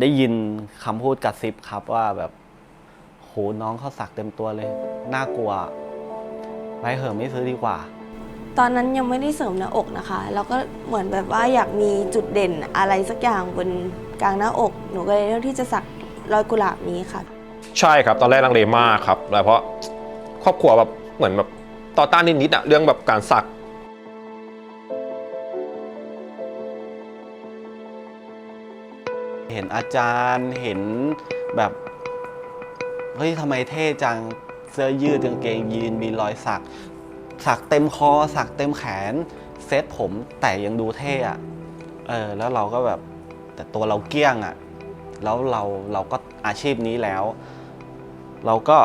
ได้ยินคำพูดกระซิบครับว่าแบบโหน้องเขาสักเต็มตัวเลย น่ากลัวไปเหอะไม่ซื้อดีกว่า ตอนนั้นยังไม่ได้เสริมหน้าอกนะคะ แล้วก็เหมือนแบบว่าอยากมีจุดเด่นอะไรสักอย่างบนกลางหน้าอก หนูก็เลยเลือกที่จะสักรอยกุหลาบนี้ค่ะ ใช่ครับ ตอนแรกลังเลมากครับแล้วเพราะครอบครัวแบบเหมือนแบบต่อต้านนิดๆอะเรื่องแบบการสัก เห็นอาจารย์เห็นแบบเฮ้ยทำไมเท่จังเสื้อยืดกางเกงยีนมีรอยสัก สักเต็มคอ สักเต็มแขน เซตผมแต่ยังดูเท่อะเออแล้วเราก็แบบแต่ตัวเราเกี้ยงอะแล้วเราเราก็อาชีพนี้แล้ว เราก็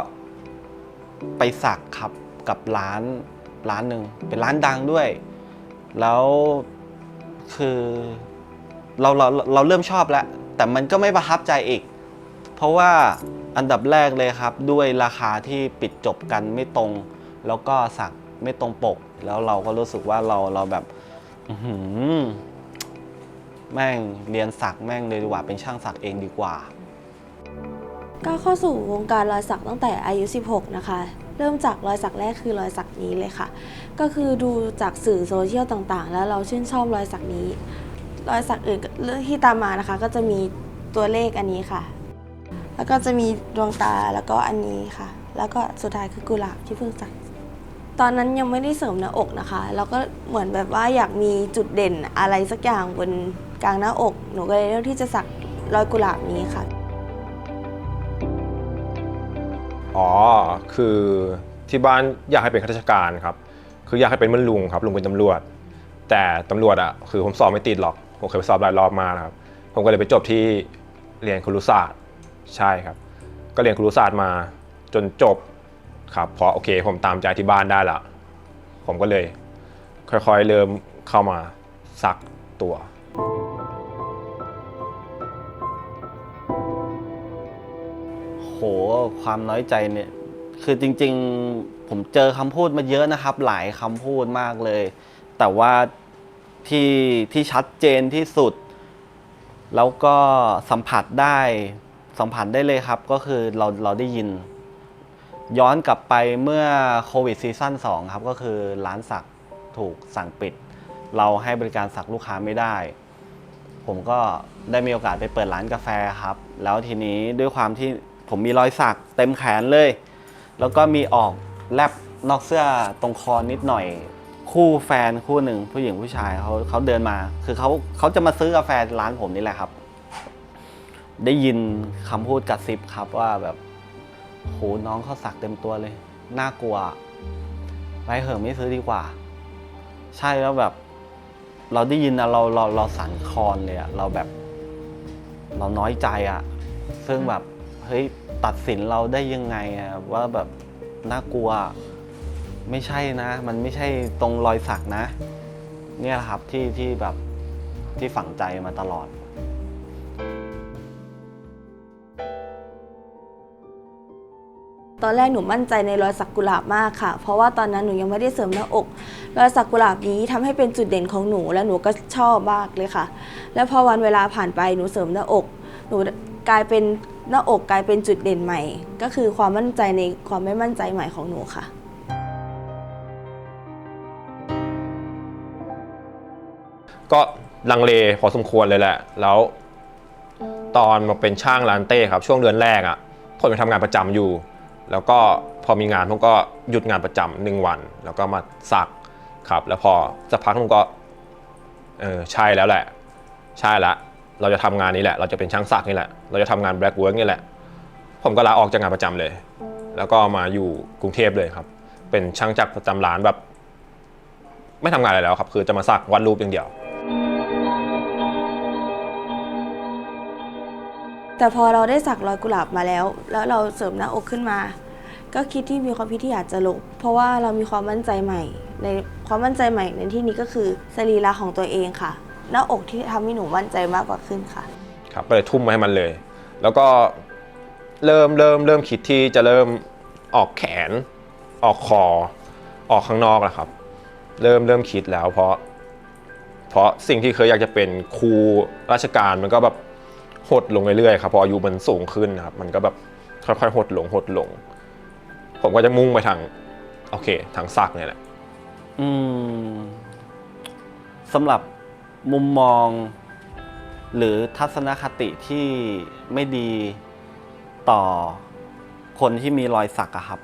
ไปสักครับกับร้านร้านหนึ่งเป็นร้านดังด้วย แล้วคือเราเราเราเริ่มชอบแล้ว แต่มันก็ไม่ประทับใจอีก เพราะว่าอันดับแรกเลยครับ ด้วยราคาที่ปิดจบกันไม่ตรง แล้วก็สักไม่ตรงปก แล้วเราก็รู้สึกว่าเราเราแบบแม่งเรียนสักแม่งเลยดีกว่าเป็นช่างสักเองดีกว่าก้าวเข้าสู่วงการรอยสักตั้งแต่อายุ 16 นะคะ เริ่มจากรอยสักแรกคือรอยสักนี้เลยค่ะ ก็คือดูจากสื่อโซเชียลต่างๆ แล้วเราชื่นชอบรอยสักนี้ รอยสักอื่นที่ตามมานะคะ ก็จะมีตัวเลขอันนี้ค่ะ แล้วก็จะมีดวงตาแล้วก็อันนี้ค่ะ แล้วก็สุดท้ายคือกุหลาบที่เพิ่งสัก ตอนนั้นยังไม่ได้เสริมหน้าอกนะคะแล้วก็เหมือนแบบว่าอยากมีจุดเด่นอะไรสักอย่างบนกลางหน้าอก หนูก็เลยเลือกที่จะสักรอยกุหลาบนี้ค่ะ อ๋อ คือที่บ้านอยากให้เป็นข้าราชการครับ คืออยากให้เป็นเหมือนลุงครับ ลุงเป็นตำรวจ แต่ตำรวจอะคือผมสอบไม่ติดหรอก ผมเคยไปสอบหลายรอบมานะครับ ผมก็เลยไปจบที่เรียนครุศาสตร์ใช่ครับ ก็เรียนครุศาสตร์มาจนจบครับเพราะโอเคผมตามใจที่บ้านได้ละผมก็เลย ค่อยๆเริ่มเข้ามาสักตัว โหความน้อยใจเนี่ย คือจริง ๆ ผมเจอคำพูดมาเยอะนะครับ หลายคำพูดมากเลย แต่ว่า ที่ที่ชัดเจนที่สุด แล้วก็สัมผัสได้สัมผัสได้เลยครับ ก็คือเราเราได้ยิน ย้อนกลับไปเมื่อโควิดซีซั่น2ครับ ก็คือร้านสักถูกสั่งปิด เราให้บริการสักลูกค้าไม่ได้ ผมก็ได้มีโอกาสไปเปิดร้านกาแฟครับ แล้วทีนี้ด้วยความที่ผมมีรอยสักเต็มแขนเลย แล้วก็มีออกแลบนอกเสื้อตรงคอนิดหน่อย คู่แฟนคู่หนึ่งผู้หญิงผู้ชายเขาเขาเดินมา คือเขาเขาจะมาซื้อกาแฟร้านผมนี่แหละครับ ได้ยินคำพูดกระซิบครับว่าแบบโหน้องเขาสักเต็มตัวเลย น่ากลัวไปเหอะไม่ซื้อดีกว่า ใช่แล้วแบบ เราได้ยินนะเราเราเราสั่นคลอนเลยอะเราแบบ เราน้อยใจอะซึ่งแบบเฮ้ยตัดสินเราได้ยังไงอะว่าแบบน่ากลัว ไม่ใช่นะ มันไม่ใช่ตรงรอยสักนะ เนี่ยแหละครับที่ที่แบบที่ฝังใจมาตลอด ตอนแรกหนูมั่นใจในรอยสักกุหลาบมากค่ะ เพราะว่าตอนนั้นหนูยังไม่ได้เสริมหน้าอก รอยสักกุหลาบนี้ทำให้เป็นจุดเด่นของหนูและหนูก็ชอบมากเลยค่ะ แล้วพอวันเวลาผ่านไปหนูเสริมหน้าอก หนูกลายเป็นหน้าอกกลายเป็นจุดเด่นใหม่ ก็คือความมั่นใจในความไม่มั่นใจใหม่ของหนูค่ะ ก็ลังเลพอสมควรเลยแหละ แล้วตอนมาเป็นช่างร้านเต้ครับ ช่วงเดือนแรกอะ่ะผมไปทำงานประจำอยู่ แล้วก็พอมีงานผมก็หยุดงานประจำหนึ่งวัน แล้วก็มาสักครับ แล้วพอสักพักผมก็เออใช่แล้วแหละ ใช่ละเราจะทำงานนี้แหละ เราจะเป็นช่างสักนี่แหละ เราจะทำงานแบล็กเวิร์กนี่แหละ ผมก็ลาออกจากงานประจำเลย แล้วก็มาอยู่กรุงเทพเลยครับ เป็นช่างจักรประจำร้านแบบ ไม่ทำงานอะไรแล้วครับ คือจะมาสักวาดรูปอย่างเดียว แต่พอเราได้สักรอยกุหลาบมาแล้ว แล้วเราเสริมหน้าอกขึ้นมา ก็คิดที่มีความคิดที่อยากจะลบ เพราะว่าเรามีความมั่นใจใหม่ ในความมั่นใจใหม่ในที่นี้ก็คือสรีระของตัวเองค่ะ หน้าอกที่ทำให้หนูมั่นใจมากกว่าขึ้นค่ะ ครับก็เลยทุ่มมาให้มันเลย แล้วก็เริ่มเริ่มเริ่มคิดที่จะเริ่มออกแขน ออกคอ ออกข้างนอกแล้วครับ เริ่มเริ่มคิดแล้วเพราะ เพราะสิ่งที่เคยอยากจะเป็นครูราชการมันก็แบบ หดลงเรื่อยๆครับพออายุมันสูงขึ้นนะครับมันก็แบบค่อยๆหดลงหดลง ผมก็จะมุ่งไปทางโอเคทางสักเนี่ยแหละอืมสำหรับมุมมอง หรือทัศนคติที่ไม่ดีต่อคนที่มีรอยสักอะครับ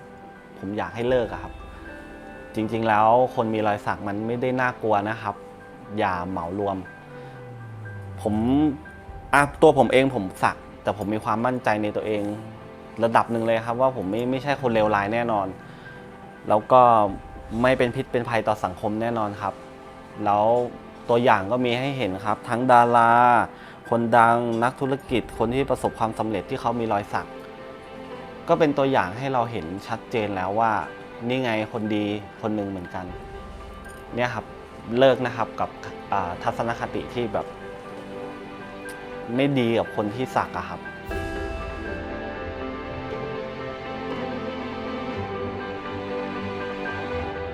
ผมอยากให้เลิกอะครับ จริงๆแล้วคนมีรอยสักมันไม่ได้น่ากลัวนะครับ อย่าเหมารวม ผม อะตัวผมเองผมสัก แต่ผมมีความมั่นใจในตัวเอง ระดับหนึ่งเลยครับว่าผมไม่ไม่ใช่คนเลวร้ายแน่นอน แล้วก็ไม่เป็นพิษเป็นภัยต่อสังคมแน่นอนครับ แล้วตัวอย่างก็มีให้เห็นครับ ทั้งดารา คนดังนักธุรกิจคนที่ประสบความสำเร็จที่เขามีรอยสัก ก็เป็นตัวอย่างให้เราเห็นชัดเจนแล้วว่า นี่ไงคนดีคนหนึ่งเหมือนกัน เนี่ยครับเลิกนะครับกับทัศนคติที่แบบ ไม่ดีกับคนที่สักอะครับ